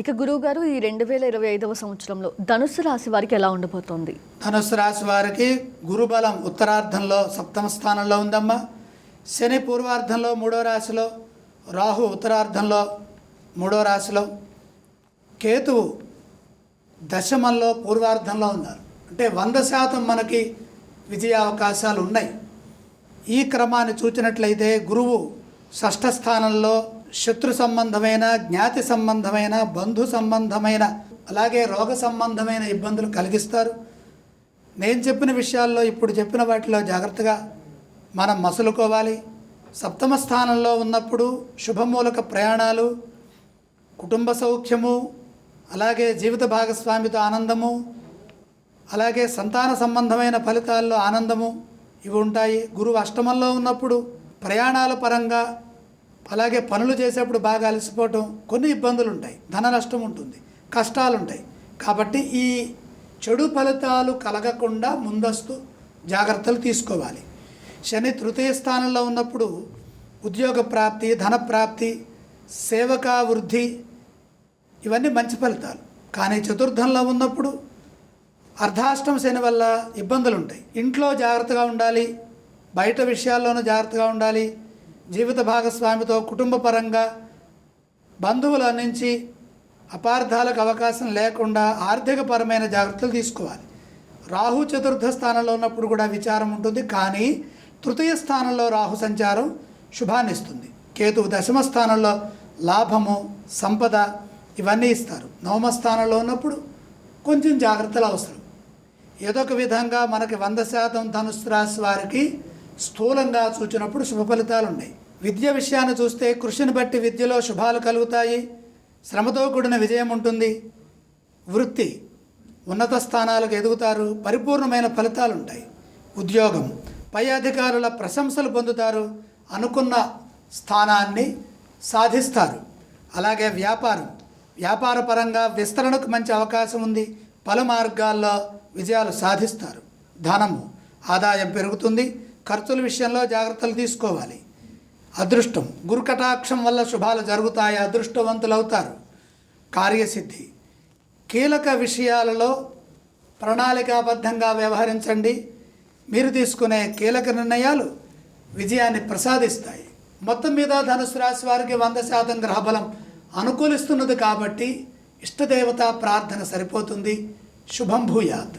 ఇక గురువు గారు ఈ రెండు వేల ఇరవై ఐదవ సంవత్సరంలో ధనుసు రాశి వారికి ఎలా ఉండబోతోంది? ధనుస్సు రాశి వారికి గురుబలం ఉత్తరార్ధంలో సప్తమ స్థానంలో ఉందమ్మా. శని పూర్వార్ధంలో మూడో రాశిలో రాహు ఉత్తరార్ధంలో మూడో రాశిలో కేతువు దశమంలో పూర్వార్ధంలో ఉన్నారు. అంటే వంద శాతం మనకి విజయ అవకాశాలు ఉన్నాయి. ఈ క్రమాన్ని చూచినట్లయితే గురువు షష్ఠ స్థానంలో శత్రు సంబంధమైన జ్ఞాతి సంబంధమైన బంధు సంబంధమైన అలాగే రోగ సంబంధమైన ఇబ్బందులు కలిగిస్తారు. నేను చెప్పిన విషయాల్లో ఇప్పుడు చెప్పిన వాటిలో జాగ్రత్తగా మనం మసులుకోవాలి. సప్తమ స్థానంలో ఉన్నప్పుడు శుభమూలక ప్రయాణాలు కుటుంబ సౌఖ్యము అలాగే జీవిత భాగస్వామితో ఆనందము అలాగే సంతాన సంబంధమైన ఫలితాల్లో ఆనందము ఇవి ఉంటాయి. గురువు అష్టమంలో ఉన్నప్పుడు ప్రయాణాల పరంగా అలాగే పనులు చేసేప్పుడు బాగా అలసిపోవటం కొన్ని ఇబ్బందులు ఉంటాయి. ధన నష్టం ఉంటుంది కష్టాలు ఉంటాయి. కాబట్టి ఈ చెడు ఫలితాలు కలగకుండా ముందస్తు జాగ్రత్తలు తీసుకోవాలి. శని తృతీయ స్థానంలో ఉన్నప్పుడు ఉద్యోగ ప్రాప్తి ధన ప్రాప్తి సేవకా వృద్ధి ఇవన్నీ మంచి ఫలితాలు. కానీ చతుర్థంలో ఉన్నప్పుడు అర్ధాష్టం శని వల్ల ఇబ్బందులు ఉంటాయి. ఇంట్లో జాగ్రత్తగా ఉండాలి బయట విషయాల్లోనూ జాగ్రత్తగా ఉండాలి జీవిత భాగస్వామితో కుటుంబ పరంగా బంధువుల నుంచి అపార్థాలకు అవకాశం లేకుండా ఆర్థికపరమైన జాగ్రత్తలు తీసుకోవాలి. రాహు చతుర్థ స్థానంలో ఉన్నప్పుడు కూడా విచారం ఉంటుంది. కానీ తృతీయ స్థానంలో రాహు సంచారం శుభాన్ని ఇస్తుంది. కేతువు దశమ స్థానంలో లాభము సంపద ఇవన్నీ ఇస్తారు. నవమ స్థానంలో ఉన్నప్పుడు కొంచెం జాగ్రత్తలు అవసరం. ఏదో ఒక విధంగా మనకి వంద శాతం ధనుసు రాశి వారికి స్థూలంగా చూచినప్పుడు శుభ ఫలితాలు ఉన్నాయి విద్య విషయాన్ని చూస్తే కృషిని బట్టి విద్యలో శుభాలు కలుగుతాయి. శ్రమతో కూడిన విజయం ఉంటుంది. వృత్తి ఉన్నత స్థానాలకు ఎదుగుతారు. పరిపూర్ణమైన ఫలితాలు ఉంటాయి ఉద్యోగం పై అధికారుల ప్రశంసలు పొందుతారు. అనుకున్న స్థానాన్ని సాధిస్తారు. అలాగే వ్యాపారం వ్యాపార పరంగా విస్తరణకు మంచి అవకాశం ఉంది. పలు మార్గాల్లో విజయాలు సాధిస్తారు. ధనము ఆదాయం పెరుగుతుంది. ఖర్చుల విషయంలో జాగ్రత్తలు తీసుకోవాలి. అదృష్టం. గురుకటాక్షం వల్ల శుభాలు జరుగుతాయి అదృష్టవంతులు అవుతారు కార్యసిద్ధి. కీలక విషయాలలో ప్రణాళికాబద్ధంగా వ్యవహరించండి. మీరు తీసుకునే కీలక నిర్ణయాలు విజయాన్ని ప్రసాదిస్తాయి. మొత్తం మీద ధనుసు రాశి వారికి వంద శాతం గ్రహబలం అనుకూలిస్తున్నది కాబట్టి ఇష్టదేవత ప్రార్థన సరిపోతుంది. శుభం భూయాత్.